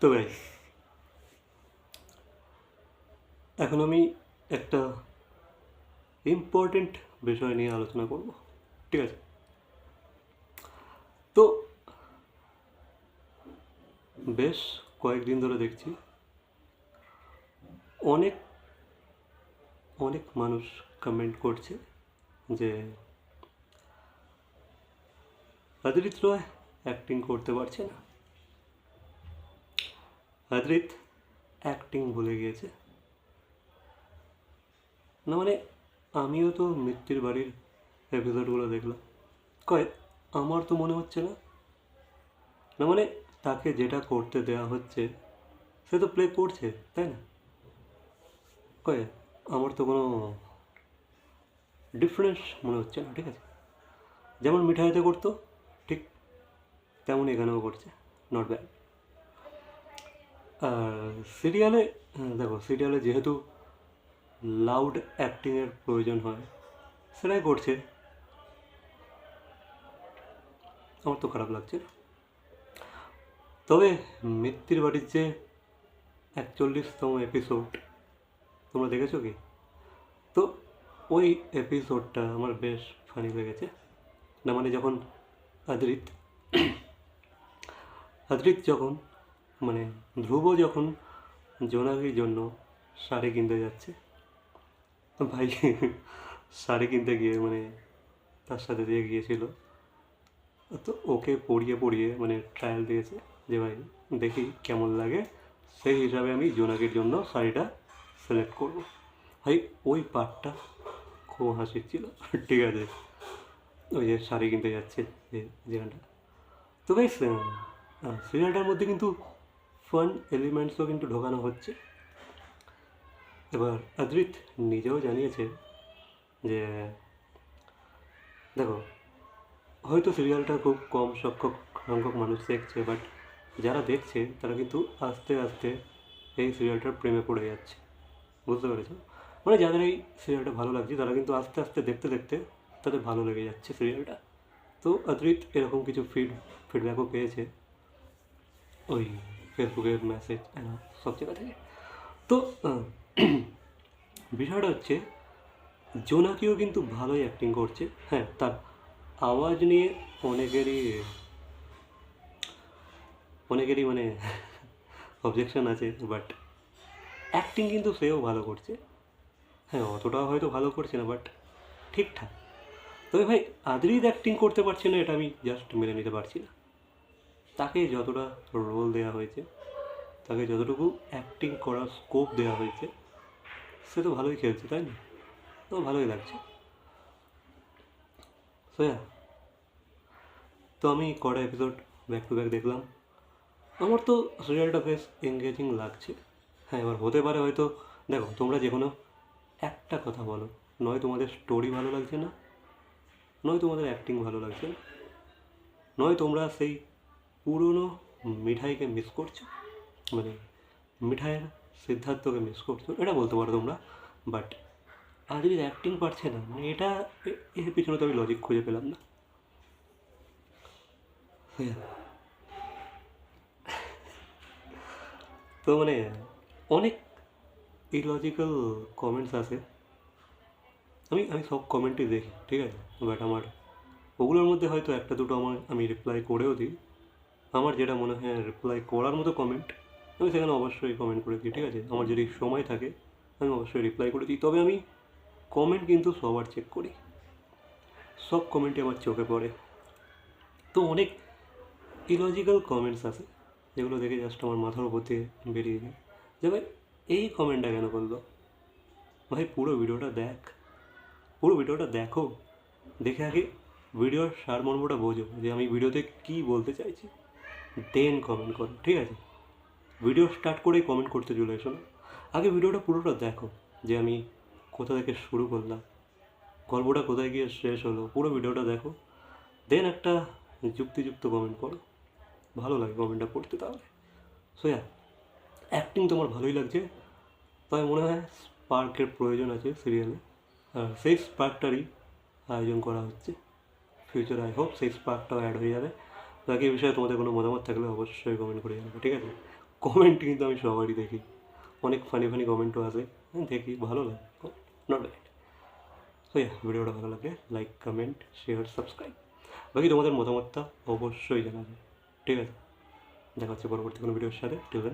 তো গাইস এখন আমি একটা ইম্পর্টেন্ট বিষয় নিয়ে আলোচনা করব, ঠিক আছে? তো বেশ কয়েকদিন ধরে দেখছি অনেক অনেক মানুষ কমেন্ট করছে যে অদিত রয় অ্যাক্টিং করতে পারছে না। অদ্রিত অ্যাক্টিং ভুলে গিয়েছে। না মানে আমিও তো মৃত্যুর বাড়ির এপিসোডগুলো দেখলাম। কয়, আমার তো মনে হচ্ছে না। না মানে তাকে যেটা করতে দেওয়া হচ্ছে, সে তো প্লে করছে, তাই না? কয়, আমার তো কোনো ডিফারেন্স মনে হচ্ছে না, ঠিক আছে? যেমন মিঠাইতে করতো, ঠিক তেমন এখানেও করছে নট ব্যাড আর সিরিয়ালে হ্যাঁ, দেখো সিরিয়ালে যেহেতু লাউড অ্যাক্টিংয়ের প্রয়োজন হয় সেটাই করছে। আমার তো খারাপ লাগছে। তবে মৃত্যুর বাড়ির যে একচল্লিশতম এপিসোড তোমরা দেখেছ কি? তো ওই এপিসোডটা আমার বেশ ফানি লেগেছে। না মানে যখন আদ্রিত আদ্রিত যখন মানে ধ্রুব যখন জোনাকির জন্য শাড়ি কিনতে যাচ্ছে, ভাই শাড়ি কিনতে গিয়ে মানে তার সাথে দিয়ে গিয়েছিল, তো ওকে পড়িয়ে পড়িয়ে মানে ট্রায়াল দিয়েছে যে ভাই দেখি কেমন লাগে, সেই হিসাবে আমি জোনাকির জন্য শাড়িটা সিলেক্ট করব। ভাই ওই পার্টটা খুব হাসির ছিল, ঠিক আছে, ওই যে শাড়ি কিনতে যাচ্ছে যে, যেখানটা। তো ভাই সিরিয়ালটার মধ্যে কিন্তু ফান এলিমেন্টসও কিন্তু ঢোকানো হচ্ছে। এবার অদ্রিত নিজেও জানিয়েছে যে, দেখো, হয়তো সিরিয়ালটা খুব কম সংখ্যক সংখ্যক মানুষ দেখছে বাট যারা দেখছে, তারা কিন্তু আস্তে আস্তে এই সিরিয়ালটার প্রেমে পড়ে যাচ্ছে। বুঝতে পেরেছ? মানে যাদের এই সিরিয়ালটা ভালো লাগছে, তারা কিন্তু আস্তে আস্তে দেখতে দেখতে তাদের ভালো লেগে যাচ্ছে সিরিয়ালটা তো অদ্রিত এরকম কিছু ফিড ফিডব্যাকও পেয়েছে। ওই ফেসবুকের মেসেজ সব জায়গা থেকে। তো বিষয়টা হচ্ছে, জোনাকিও কিন্তু ভালোই অ্যাক্টিং করছে। হ্যাঁ তার আওয়াজ নিয়ে অনেকেরই অনেকেরই মানে অবজেকশন আছে বাট অ্যাক্টিং কিন্তু সেও ভালো করছে। হ্যাঁ অতটাও হয়তো ভালো করছে না বাট ঠিকঠাক। তবে ভাই, আদ্রিদ অ্যাক্টিং করতে পারছে না, এটা আমি জাস্ট মেনে নিতে পারছি না। তাকে যতটা রোল দেওয়া হয়েছে, তাকে যতটুকু অ্যাক্টিং করার স্কোপ দেওয়া হয়েছে, সে তো ভালোই খেলছে, তাই না? তো ভালোই লাগছে। সোয়া তো আমি কটা এপিসোড ব্যাক টু ব্যাক দেখলাম। আমার তো সিরিয়ালটা বেশ এঙ্গেজিং লাগছে। হ্যাঁ এবার হতে পারে হয়তো, দেখো, তোমরা যে কোনো একটা কথা বলো, নয় তোমাদের স্টোরি ভালো লাগছে না, নয় তোমাদের অ্যাক্টিং ভালো লাগছে না, নয় তোমরা সেই পুরনো মিঠাইকে মিস করছ মানে মিঠাইয়ের সিদ্ধার্থকে মিস করছ এটা বলতে পারো তোমরা বাট আর যদি অ্যাক্টিং পারছে না মানে এটা এর পিছনে তো আমি লজিক খুঁজে পেলাম না। হ্যাঁ। তো মানে অনেক ইলজিক্যাল কমেন্টস আছে। আমি আমি সব কমেন্টই দেখি, ঠিক আছে? বাট আমার ওগুলোর মধ্যে হয়তো একটা দুটো আমার আমি রিপ্লাই করেও দিই। আমার যেটা মনে হয় রিপ্লাই করার মতো কমেন্ট আমি সেখানে অবশ্যই কমেন্ট করে দিই, ঠিক আছে? আমার যদি সময় থাকে, আমি অবশ্যই রিপ্লাই করে দিই। তবে আমি কমেন্ট কিন্তু সবার চেক করি। সব কমেন্টই আমার চোখে পড়ে। তো অনেক ইলজিক্যাল কমেন্টস আছে, যেগুলো দেখে জাস্ট আমার মাথার উপর দিয়ে বেরিয়ে যায়। যে ভাই, এই কমেন্টটা কেন করল? ভাই, পুরো ভিডিওটা দেখ। পুরো ভিডিওটা দেখো। দেখে আগে ভিডিওর সারমর্মটা বোঝো যে আমি ভিডিওতে কী বলতে চাইছি। দেন কমেন্ট করো, ঠিক আছে? ভিডিও স্টার্ট করেই কমেন্ট করতে চলে এসো না। আগে ভিডিওটা পুরোটা দেখো, যে আমি কোথা থেকে শুরু করলাম, গল্পটা কোথায় গিয়ে শেষ হলো, পুরো ভিডিওটা দেখো। দেন একটা যুক্তিযুক্ত কমেন্ট করো। ভালো লাগে কমেন্টটা পড়তে তাহলে। সোয়া অ্যাক্টিং তোমার ভালোই লাগছে। তাই মনে হয় স্পার্কের প্রয়োজন আছে সিরিয়ালে আর সেই স্পার্কটারই আয়োজন করা হচ্ছে। ফিউচার আই হোপ সেই স্পার্কটাও অ্যাড হয়ে যাবে। বাকি বিষয়ে তোমাদের কোনো মতামত থাকলে অবশ্যই কমেন্ট করে জানাবে, ঠিক আছে? কমেন্ট কিন্তু আমি সবারই দেখি। অনেক ফানি ফানি কমেন্টও আসে। আমি দেখি, ভালো লাগে। নট ব্যাড তো ভিডিওটা ভালো লাগে লাইক কমেন্ট শেয়ার সাবস্ক্রাইব বাকি তোমাদের মতামতটা অবশ্যই জানাবে, ঠিক আছে? দেখা হচ্ছে পরবর্তী কোনো ভিডিওর সাথে। আছে